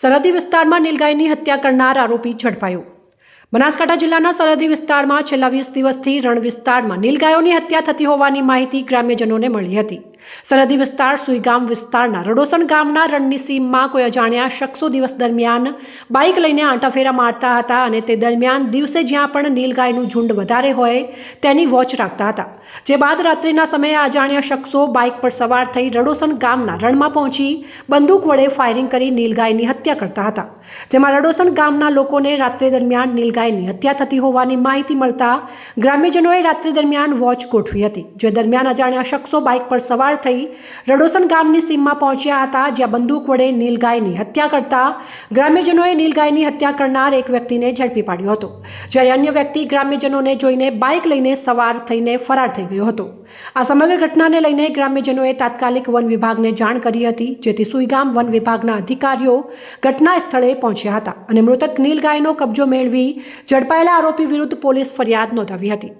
સરહદી વિસ્તારમાં નીલગાયની હત્યા કરનાર આરોપી ઝડપાયો. બનાસકાંઠા જિલ્લાના સરહદી વિસ્તારમાં છેલ્લા વીસ દિવસથી રણ વિસ્તારમાં નીલગાયોની હત્યા થતી હોવાની માહિતી ગ્રામ્યજનોને મળી હતી. સરહદી વિસ્તાર સુઈગામ વિસ્તારના રડોસણ ગામના રણની સીમમાં કોઈ અજાણ્યા શખ્સો દિવસ દરમિયાન બાઇક લઈને આંટાફેરા મારતા હતા અને તે દરમિયાન દિવસે જ્યાં પણ નીલગાયનું ઝુંડ વધારે હોય તેની વોચ રાખતા હતા. જે બાદ રાત્રિના સમયે અજાણ્યા શખ્સો બાઇક પર સવાર થઈ રડોસણ ગામના રણમાં પહોંચી બંદૂક વડે ફાયરિંગ કરી નીલગાયની હત્યા કરતા હતા. જેમાં રડોસણ ગામના લોકોને રાત્રિ દરમિયાન નીલગાયની હત્યા થતી હોવાની માહિતી મળતા ગ્રામ્યજનોએ રાત્રિ દરમિયાન વોચ ગોઠવી હતી, જે દરમિયાન અજાણ્યા શખ્સો બાઇક પર સવાર થઈ રડોસણ ગામની સીમમાં પહોંચ્યા હતા, જ્યાં બંદૂક વડે નીલગાયની હત્યા કરતા ગ્રામ્યજનોએ નીલગાયની હત્યા કરનાર એક વ્યક્તિને ઝડપી પાડ્યો હતો, જ્યારે અન્ય વ્યક્તિ ગ્રામ્યજનોને જોઈને બાઇક લઈને સવાર થઈને ફરાર થઈ ગયો હતો. આ સમગ્ર ઘટનાને લઈને ગ્રામ્યજનોએ તાત્કાલિક વન વિભાગને જાણ કરી હતી, જેથી સુઈગામ વન વિભાગના અધિકારીઓ ઘટના સ્થળે પહોંચ્યા હતા અને મૃતક નીલગાયનો કબજો મેળવી ઝડપાયેલા આરોપી વિરુદ્ધ પોલીસ ફરિયાદ નોંધાવી હતી.